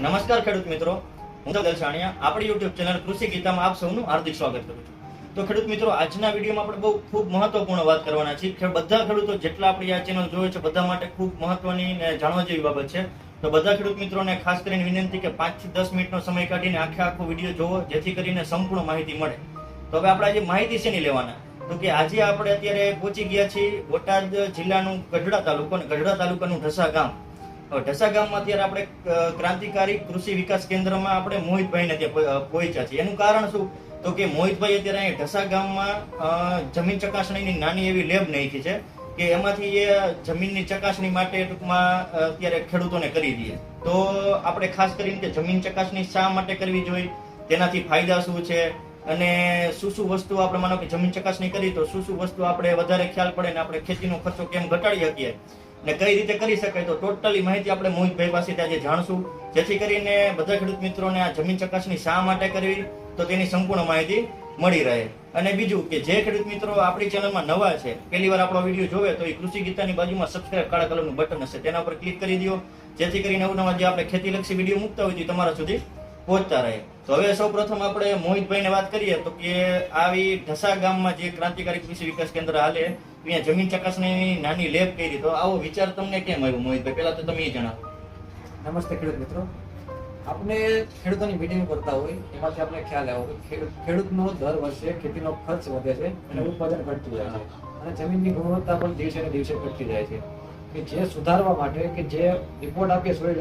નમસ્કાર ખેડૂત મિત્રો. હું દલસાણિયા આપણી યુટ્યુબ ચેનલ કૃષિ ગીતામાં આપ સૌનું હાર્દિક સ્વાગત કરું છું. તો ખેડૂત મિત્રો, આજના વિડીયોમાં આપણે બહુ ખૂબ મહત્વપૂર્ણ વાત કરવાના છીએ બધા ખેડૂતો જેટલા આપણી આ ચેનલ જોવે છે, બધા માટે ખૂબ મહત્વની ને જાણવા જેવી બાબત છે. તો બધા ખેડૂત મિત્રોને ખાસ કરીને વિનંતી કે પાંચથી દસ મિનિટનો સમય કાઢીને આખે આખો વીડિયો જોવો, જેથી કરીને સંપૂર્ણ માહિતી મળે. તો હવે આપણે આજે માહિતી શેની લેવાના? તો કે આજે આપણે અત્યારે પહોંચી ગયા છીએ બોટાદ જિલ્લાનું ગઢડા તાલુકો અને ગઢડા તાલુકાનું ઢસા ગામ. ઢસા ગામમાં અત્યારે આપણે ક્રાંતિકારી કૃષિ વિકાસ કેન્દ્રમાં આપણે મોહિતભાઈને ત્યાં પહોંચ્યા છીએ. એનું કારણ શું? તો કે મોહિતભાઈ અત્યારે અહીં ઢસા ગામમાં જમીન ચકાસણીની નાની એવી લેબ નાખી છે કે એમાંથી એ જમીનની ચકાસણી માટે ટૂંકમાં અત્યારે ખેડૂતોને કરી દઈએ. તો આપણે ખાસ કરીને કે જમીન ચકાસણી શા માટે કરવી જોઈએ? તેનાથી ફાયદા શું છે? અને શું શું વસ્તુ આપણે માનો કે જમીન ચકાસણી કરી તો શું શું વસ્તુ આપણે વધારે ખ્યાલ પડે ને આપણે ખેતીનો ખર્ચો કેમ ઘટાડી શકીએ? ને કઈ રીતે કરી શકાય તો ટોટલી માહિતી આપણે મોહિતભાઈ પાસેથી આજે જાણશું. જેથી કરીને બધા ખેડૂત મિત્રોને આ જમીન ચકાસણી શા માટે કરવી તો તેની સંપૂર્ણ માહિતી મળી રહે. અને બીજું કે જે ખેડૂત મિત્રો આપણી ચેનલમાં નવા છે, પહેલી વાર આપણો વીડિયો જોવે તો એ કૃષિ ગીતાની બાજુમાં સબસ્ક્રાઇબ કાળા કલરનું બટન હશે. તેના પર ક્લિક કરી દો. જેથી કરીને અવનવા જે આપણે ખેતીલક્ષી વીડિયો મૂકતા હોય તમારા સુધી પહોંચતા રહે. તો હવે સૌ પ્રથમ આપણે મોહિતભાઈને વાત કરીએ તો કે આવી ઢસા ગામમાં જે ક્રાંતિકારી કૃષિ વિકાસ કેન્દ્ર હાલે ત્યાં જમીન ચકાસણીની નાની લેબ કરી તો આવો વિચાર તમને કેમ આવ્યો મોહિતભાઈ? પહેલા તો તમે એ જણાવો. નમસ્તે ખેડૂત મિત્રો. આપણે ખેડૂતોની મીટિંગ કરતા હોય, એમાંથી આપણે ખ્યાલ આવ્યો કે ખેડૂત- ખેડૂતનો દર વર્ષે ખેતીનો ખર્ચ વધે છે અને ઉત્પાદન ઘટતું જાય છે. અને જમીનની ગુણવત્તા પણ દિવસે ને દિવસે ઘટતી જાય છે. કે જે સુધારવા માટે કે જે રિપોર્ટ આપીએ સોઇલ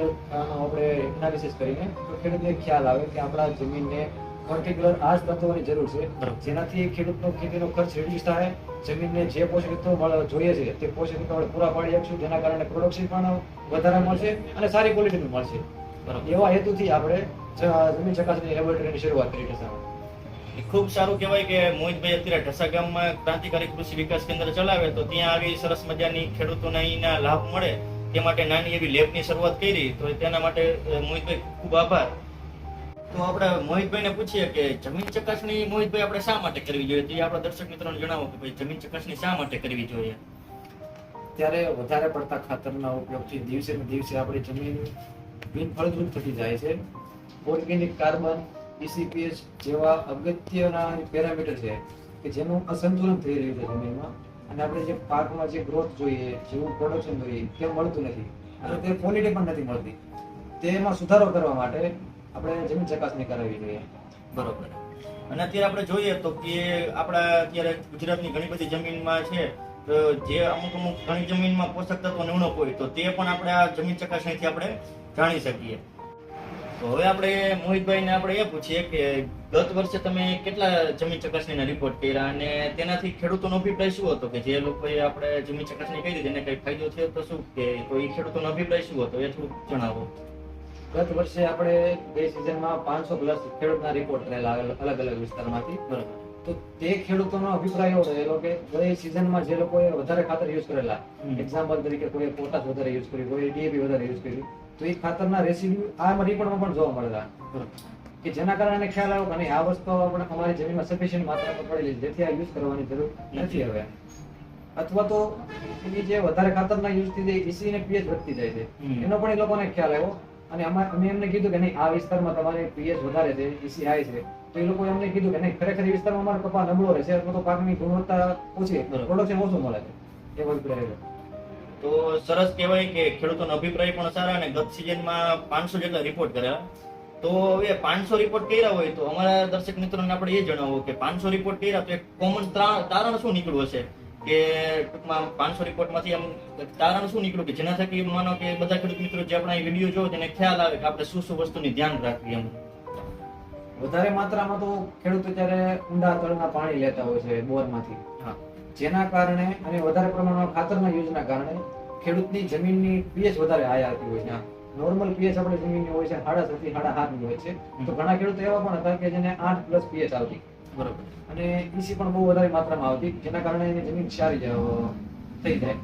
આપણે એનાલિસિસ કરીને, તો ખેડૂતને ખ્યાલ આવે કે આપણા જમીનને પર્ટિક્યુલર આ જ તત્વોની જરૂર છે. જેનાથી ખેડૂતનો ખેતીનો ખર્ચ રિડ્યુસ થાય જમીનને જે પોષક તત્વો જોઈએ છે તે પોષક તત્વો પૂરા પાડી શકશું જેના કારણે પ્રોડક્શન પણ વધારે મળશે અને સારી ક્વોલિટીનું મળશે. એવા હેતુથી આપણે જમીન ચકાસણી લેબોરેટરીની શરૂઆત કરી છે ખૂબ સારું કહેવાય કે મોહિતભાઈ અત્યારે ઢસા ગામમાં ક્રાંતિકારી કૃષિ વિકાસ કેન્દ્ર ચલાવે તો ત્યાં આવી સરસ મજાની ખેડૂતોને અહીંના લાભ મળે તે માટે નાની એવી લેબની શરૂઆત કરી તો તેના માટે મોહિતભાઈ ખૂબ આભાર. તો આપણે મોહિતભાઈને પૂછીએ કે જમીન ચકાસણી મોહિતભાઈ આપણે શા માટે કરવી જોઈએ? તે આપણા દર્શક મિત્રોને જણાવો કે ભાઈ જમીન ચકાસણી શા માટે કરવી જોઈએ? ત્યારે વધારે પડતા ખાતરના ઉપયોગથી દિવસે ને દિવસે આપણી જમીન બિનફળદ્રુપ થતી જાય છે. ઓર્ગેનિક કાર્બન ઈસીપીએચ જેવા અગત્યના પેરામીટર છે કે જેનું અસંતુલન થઈ રહ્યું છે જમીનમાં. અને આપણે જે પાકમાં જે ગ્રોથ જોઈએ, જેવું પ્રોડક્શન જોઈએ, તે મળતું નથી. અને તે ક્વોલિટી પણ નથી મળતી. તેમાં સુધારો કરવા માટે આપણે જમીન ચકાસણી કરાવી જોઈએ. બરોબર. અને અત્યારે આપણે જોઈએ તો કે આપણા અત્યારે ગુજરાતની ઘણી બધી જમીનમાં છે જે અમુક અમુક ઘણી જમીનમાં પોષક તત્વો નિવણક હોય તો તે પણ આપણે આ જમીન ચકાસણીથી આપણે જાણી શકીએ. તો હવે આપણે મોહિતભાઈને આપણે એ પૂછીએ કે ગત વર્ષે તમે કેટલા જમીન ચકાસણીના રિપોર્ટ કર્યા અને તેનાથી ખેડૂતોનો અભિપ્રાય શું હતો? કે જે લોકોએ આપણે જમીન ચકાસણી કરી તેને કઈ ફાયદો થયો તો શું? કે તો એ ખેડૂતોનો અભિપ્રાય શું હતો? એ થોડુંક જણાવો. ગત વર્ષે આપણે બે સિઝનમાં પાંચસો પ્લસ ખેડૂતના રિપોર્ટ રહેલા અલગ અલગ વિસ્તારમાંથી. બરોબર. તો તે ખેડૂતોનો અભિપ્રાય એવો રહેલો કે ગઈ સિઝનમાં જે લોકોએ વધારે ખાતર યુઝ કરેલા એક્ઝામ્પલ તરીકે કોઈ પોટાશ વધારે યુઝ કર્યું કોઈ ડીએપી વધારે યુઝ કર્યું તો એ ખાતરના રેસિડ્યુ આ રિપોર્ટમાં પણ જોવા મળેલા. કે જેના કારણે ખ્યાલ આવ્યો કે આ વસ્તુ આપણે અમારી જમીનમાં સફિશિયન્ટ માત્રામાં પડેલી જેથી આ યુઝ કરવાની જરૂર નથી હવે. અથવા તો એની જે વધારે ખાતરના યુઝથી ઈસી ને પીએચ વધતી જાય છે. એનો પણ એ લોકોને ખ્યાલ આવ્યો. અને અમા- અમે એમને કીધું કે નહીં આ વિસ્તારમાં તમારે પીએચ વધારે છે ઈસી હાઈ છે. તો એ લોકોએ અમને કીધું કે નહીં ખરેખર એ વિસ્તારમાં અમારો કપા નબળો રહેશે અથવા તો પાકની ગુણવત્તા ઓછી. પ્રોડક્શન ઓછું મળે છે. એ અભિપ્રાય તો સરસ કહેવાય કે ખેડૂતોનો અભિપ્રાય પણ સારા અને ગત સિઝનમાં પાંચસો જેટલા રિપોર્ટ કર્યા. તો હવે પાંચસો રિપોર્ટ કર્યા હોય તો અમારા દર્શક મિત્રોને આપણે એ જણાવો કે પાંચસો રિપોર્ટ કર્યા તો એક કોમન તારણ શું નીકળ્યું હશે? કે ટૂંકમાં પાંચસો રિપોર્ટમાંથી આમ તારણ શું નીકળ્યું? કે જેના થકી માનો કે બધા ખેડૂત મિત્રો જે આપણા વીડિયો જોવો તેને ખ્યાલ આવે કે આપણે શું શું વસ્તુની ધ્યાન રાખવી એમ. વધારે માત્રામાં તો ખેડૂતો ત્યારે ઊંડા તળના પાણી લેતા હોય છે બોરમાંથી. હા. જેના કારણે અને વધારે પ્રમાણમાં ખાતરના યુઝના કારણે ખેડૂતની જમીનની પીએચ વધારે હાઈ આવતી હોય છે. નોર્મલ પીએચ આપણે જમીનની હોય છે સાડા સાતથી સાડા સાતની હોય છે. તો ઘણા ખેડૂતો એવા પણ હતા કે જેને આઠ પ્લસ પીએચ આવતી. બરોબર. અને ઈસી પણ બહુ વધારે માત્રામાં આવતી. જેના કારણે એની જમીન સારી થઈ જાય.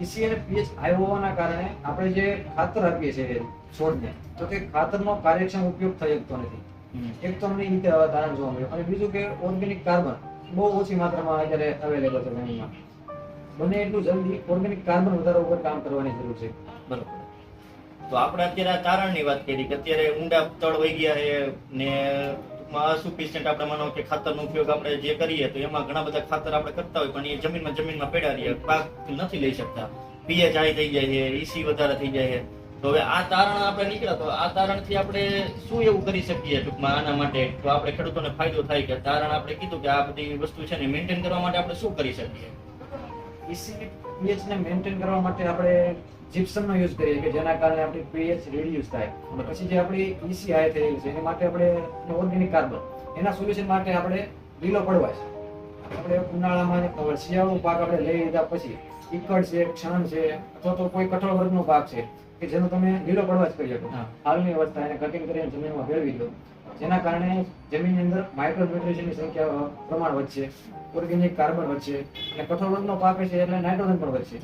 ઈસી અને પીએચ હાઈ હોવાના કારણે આપણે જે ખાતર આપીએ છીએ છોડને તો તે ખાતરનો કાર્યક્ષમ ઉપયોગ થઈ શકતો નથી. એક તો અમને રીતે તારણ જોવા મળ્યું. અને બીજું કે ઓર્ગેનિક કાર્બન બહુ ઓછી માત્રામાં અત્યારે અવેલેબલ છે જમીનમાં. બને એટલું જલ્દી ઓર્ગેનિક કાર્બન વધારવા ઉપર કામ કરવાની જરૂર છે. બરોબર. તો આપણે અત્યારે આ તારણની વાત કરી કે અત્યારે ઊંડા તળ વહી ગયા છે ને ટૂંકમાં સુફિશિયન્ટ આપણે માનો કે ખાતરનો ઉપયોગ આપણે જે કરીએ તો એમાં ઘણા બધા ખાતર આપણે કરતા હોય, પણ એ જમીનમાં જમીનમાં પડ્યા રહીએ પાક નથી લઈ શકતા. પીએચ હાઈ થઈ જાય છે, ઈસી વધારે થઈ જાય છે. તો હવે આ તારણ આપણે નીકળ્યા, તો આ તારણથી આપણે શું એવું કરી શકીએ ટૂંકમાં આના માટે? તો આપણે ખેડૂતોને ફાયદો થાય કે તારણ આપણે કીધું કે આ બધી વસ્તુ છે ને મેન્ટેન કરવા માટે આપણે શું કરી શકીએ? ઈસી પીએચ ને મેન્ટેન કરવા માટે આપણે જીપ્સમ નો યુઝ કરીએ કે જેના કારણે આપણી પીએચ રિડ્યુસ થાય. અને પછી જે આપણી ઈસી હાઈ થયેલી છે એના માટે આપણે ઓર્ગેનિક કાર્બન એના સોલ્યુશન માટે આપણે લીલો પડવાશ આપણે ઉનાળામાં શિયાળો પાક આપણે લઈ લીધા પછી ઈકડ છે ક્ષણ છે અથવા તો કોઈ કઠોળ વર્ગનો પાક છે કે જેનો તમે લીલો પડવાશ કરી શકો. હાલની અવસ્થા એને કટિંગ કરીને જમીનમાં ભેળવી દો. જેના કારણે જમીનની અંદર માઇક્રોન્યુટ્રિશનની સંખ્યા પ્રમાણ વધશે ઓર્ગેનિક કાર્બન વધશે અને કઠોળ વર્ગનો પાક છે એટલે નાઇટ્રોજન પણ વધશે.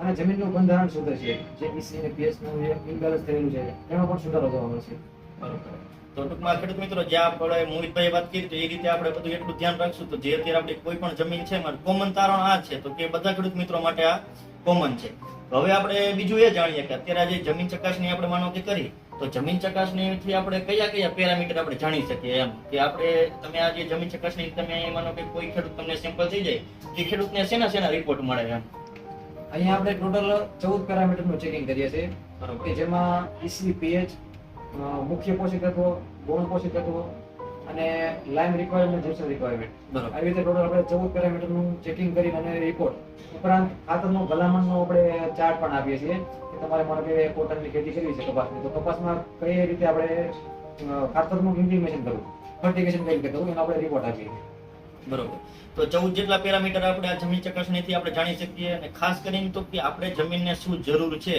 અને જમીનનું બંધારણ સુધરશે જે ઈસી અને પીએચનું ઇમ્બેલેન્સ થયેલું છે, એમાં પણ સુધારો જોવા છે. બરોબર. તો ટૂંકમાં ખેડૂત મિત્રો, જે આપણે મોહિતભાઈ વાત કરી તો એ રીતે આપણે બધું એટલું ધ્યાન રાખશું તો જે અત્યારે આપણે કોઈ પણ જમીન છે, એમાં કોમન તારણ આ છે, તો કે બધા ખેડૂત મિત્રો માટે આ કોમન છે. હવે આપણે બીજું એ જાણીએ કે અત્યારે જે જમીન ચકાસણી આપણે માનો કે કરી, તો જમીન ચકાસણીથી આપણે કયા કયા પેરામીટર આપણે જાણી શકીએ એમ? કે આપણે તમે આ જે જમીન ચકાસણી, તમે માનો કે કોઈ ખેડૂત તમને સેમ્પલ થઈ જાય, કે ખેડૂતને શેના શેના રિપોર્ટ મળે એમ? અહીંયા આપણે ટોટલ ચૌદ પેરામીટરનું ચેકિંગ કરીએ છીએ. કે જેમાં ઈસી પીએચ મુખ્ય પોષક તત્વો ગૌણ પોષક તત્વો અને લાઇમ રિક્વાયરમેન્ટ જેસન રિક્વાયરમેન્ટ આવી રીતે ટોટલ આપણે ચૌદ પેરામીટરનું ચેકિંગ કરી અને રિપોર્ટ ઉપરાંત ખાતરનો ભલામણનો આપણે ચાર્ટ પણ આપીએ છીએ કે તમારે મારે કે કોટનની ખેતી કરવી છે કપાસની. તો કપાસમાં કઈ રીતે આપણે ખાતરનું ઇમ્પ્લિમેશન કરવું? ફર્ટિગેશન કઈ રીતે કરવું? એનો આપણે રિપોર્ટ આપીએ છીએ. બરોબર. તો ચૌદ જેટલા પેરામીટર આપણે આ જમીન ચકાસણીથી આપણે જાણી શકીએ અને ખાસ કરીને તો કે આપણે જમીનને શું જરૂર છે,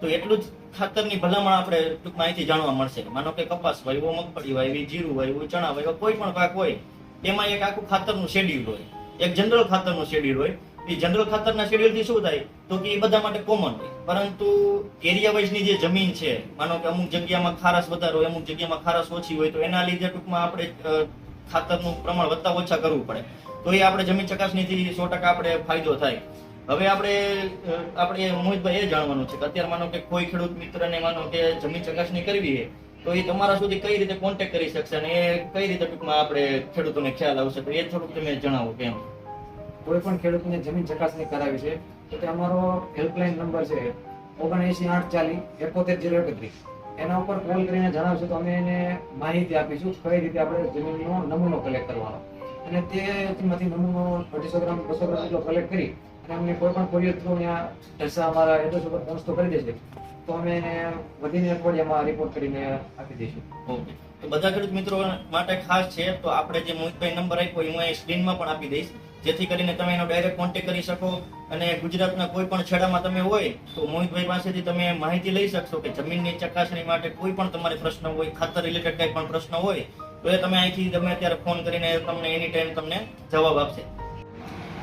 તો એટલું જ ખાતરની ભલામણ આપણે ટૂંક માહિતી જાણવા મળશે. માનો કે કપાસ વાવ્યો મગફળી વાવી જીરું વાવ્યું ચણા વાવ્યો કોઈ પણ પાક હોય તેમાં એક આખું ખાતરનું શેડ્યુલ હોય. એક જનરલ ખાતરનું શેડ્યુલ હોય. એ જનરલ ખાતરના શેડ્યુલથી શું થાય? તો કે એ બધા માટે કોમન હોય. પરંતુ એરિયા વાઇઝની જે જમીન છે, માનો કે અમુક જગ્યામાં ખારાશ વધારે હોય, અમુક જગ્યામાં ખારાશ ઓછી હોય, તો એના લીધે ટૂંકમાં આપણે ખાતરનું પ્રમાણ વધતા ઓછા કરવું પડે. તો એ આપણે જમીન ચકાસણીથી સો ટકા આપણે ફાયદો થાય. હવે આપણે આપણે મોહિતભાઈ એ જાણવાનું છે કે અત્યારે માનો કે કોઈ ખેડૂત મિત્રને માનો કે જમીન ચકાસણી કરવી છે, તો એ તમારા સુધી કઈ રીતે કોન્ટેક્ટ કરી શકશે અને એ કઈ રીતે ટૂંકમાં આપણે ખેડૂતોને ખ્યાલ આવશે? તો એ થોડુંક તમે જણાવો કેમ કોઈ પણ ખેડૂતને જમીન ચકાસણી કરાવી છે, તો તે અમારો હેલ્પલાઇન નંબર છે ઓગણએંશી આઠ ચાલીસ એકોતેર જીરો એકત્રીસ. એના ઉપર કોલ કરીને જણાવશો તો અમે એને માહિતી આપીશું કઈ રીતે આપણે જમીનનો નમૂનો કલેક્ટ કરવાનો. અને તેમાંથી નમૂનો અઢીસો ગ્રામ, બસો ગ્રામ જેટલો કલેક્ટ કરી અને અમને કોઈ પણ કોરિયર થ્રુ ત્યાં ઢસા અમારા એડ્રેસ ઉપર પહોંચતો કરી દેશે. તો અમે એને વધીને અઠવાડિયામાં રિપોર્ટ કરીને આપી દઈશું. ઓકે. તો બધા ખેડૂત મિત્રો માટે ખાસ છે, તો આપણે જે મોહિતભાઈ નંબર આપ્યો હું સ્ક્રીનમાં પણ આપી દઈશ. જેથી કરીને તમે એનો ડાયરેક્ટ કોન્ટેક્ટ કરી શકો અને ગુજરાતના કોઈ પણ છેડામાં તમે હોય તો મોહિતભાઈ પાસેથી તમે માહિતી લઈ શકશો કે જમીનની ચકાસણી માટે કોઈ પણ તમારે પ્રશ્ન હોય, ખાતર રિલેટેડ કંઈ પણ પ્રશ્ન હોય, તો એ તમે અહીંથી તમે અત્યારે ફોન કરીને તમને એની ટાઈમ તમને જવાબ આપશે.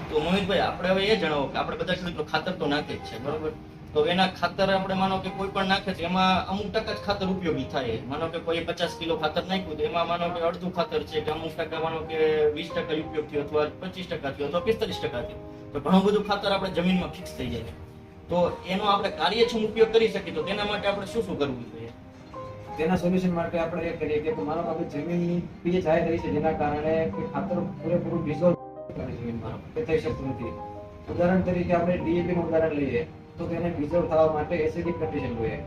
તો મોહિતભાઈ, આપણે હવે એ જણાવો કે આપણે બધા ખાતર તો નાખે જ છે, બરોબર? તો એના ખાતર આપણે માનો કે કોઈ પણ નાખે એમાં અમુક ટકા જ ખાતર ઉપયોગી થાય. માનો કે કોઈ પચાસ કિલો ખાતર નાખ્યું એમાં માનો કે અડધું ખાતર છે કે અમુક ટકા માનો કે વીસ ટકા ઉપયોગ થયો અથવા પચીસ ટકા થયો અથવા પિસ્તાલીસ ટકા થયો. તો ઘણું બધું ખાતર આપણે જમીનમાં ફિક્સ થઈ જાય તો એનો આપણે કાર્યક્ષમ ઉપયોગ કરી શકીએ તો તેના માટે આપણે શું શું કરવું જોઈએ? તેના સોલ્યુશન માટે આપણે એ કરીએ કે માનો આપણે જમીનની પીએચ હાઈ રહી છે જેના કારણે ખાતર પૂરેપૂરું ડિઝોલ્વ કરે થઈ શકતું નથી. ઉદાહરણ તરીકે આપણે ડીએપી નું ઉદાહરણ લઈએ. તો તેને પ્રિઝર્વ થવા માટે એસિડિક કન્ડિશન જોઈએ.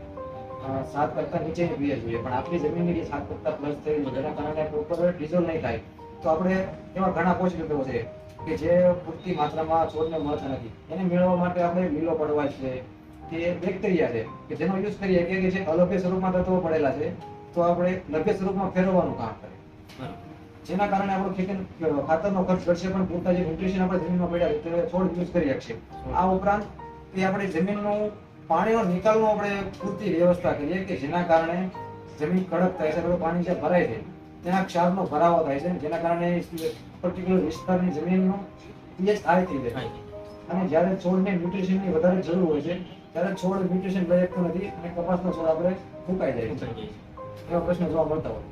સાત કરતા નીચે પીએચ જોઈએ. પણ આપણી જમીનની જે સાત કરતા પ્લસ થઈ જેના કારણે પ્રોપર ડિઝોલ્વ નહીં થાય. તો આપણે એમાં ઘણા પોષક તત્વો છે કે જે પૂરતી માત્રામાં છોડને મળતા નથી. એને મેળવવા માટે આપણે લીલો પડવા છે કે બેક્ટેરિયા છે કે જેનો યુઝ કરીએ કે જે અલભ્ય સ્વરૂપમાં તત્વો પડેલા છે તો આપણે લભ્ય સ્વરૂપમાં ફેરવવાનું કામ કરે. જેના કારણે આપણો ખેતી ખાતરનો ખર્ચ ઘટશે પણ પૂરતા જે ન્યુટ્રિશન આપણે જમીનમાં પડ્યા છે તે છોડ યુઝ કરી શકશે. આ ઉપરાંત એ આપણે જમીનનું પાણીનો નિકાલનો આપણે પૂરતી વ્યવસ્થા કરીએ કે જેના કારણે જમીન કડક થાય છે પાણી જે ભરાય છે. ત્યાં ક્ષારનો ભરાવો થાય છે જેના કારણે પર્ટિક્યુલર વિસ્તારની જમીનનો પીએચ હાઈ થઈ જાય. અને જ્યારે છોડને ન્યુટ્રિશનની વધારે જરૂર હોય છે ત્યારે છોડ ન્યુટ્રિશન લઈ શકતો નથી અને કપાસનો છોડ આપણે ફૂંકાઈ જાય છે. એવા પ્રશ્નો જોવા મળતા હોય.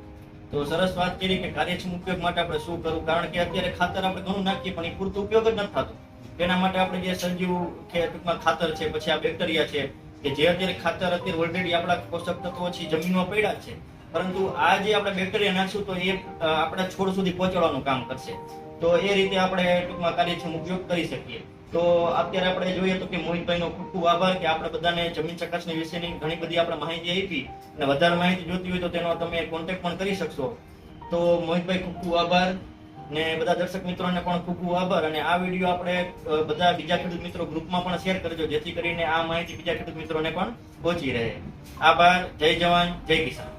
તો સરસ વાત કરી કે કાર્યક્ષમ ઉપયોગ માટે આપણે શું કરવું? કારણ કે અત્યારે ખાતર આપણે ઘણું નાખીએ પણ એ પૂરતો ઉપયોગ જ નથી થતો. તેના માટે આપણે જે સજીવ કે ટૂંકમાં ખાતર છે, પછી આ બેક્ટેરિયા છે, કે જે અત્યારે ખાતર અત્યારે ઓલરેડી આપણા પોષક તત્વો છે જમીનમાં પડ્યા છે. પરંતુ આ જે આપણે બેક્ટેરિયા નાખશું તો એ આપણા છોડ સુધી પહોંચાડવાનું કામ કરશે. તો એ રીતે આપણે ટૂંકમાં કાર્યક્ષમ ઉપયોગ કરી શકીએ. તો અત્યારે આપણે જોઈએ તો કે મોહિતભાઈનો ખૂબ ખૂબ આભાર કે આપણે બધાને જમીન ચકાસણી વિશેની ઘણી બધી આપણે માહિતી આપી અને વધારે માહિતી જોતી હોય તો તેનો તમે કોન્ટેક્ટ પણ કરી શકશો. તો મોહિતભાઈ ખૂબ ખૂબ આભાર. ને બધા દર્શક મિત્રોને પણ ખૂબ ખૂબ આભાર. અને આ વીડિયો આપણે બધા બીજા ખેડૂત મિત્રો ગ્રુપમાં પણ શેર કરજો, જેથી કરીને આ માહિતી બીજા ખેડૂત મિત્રોને પણ પહોંચી રહે. આભાર. જય જવાન. જય કિસાન.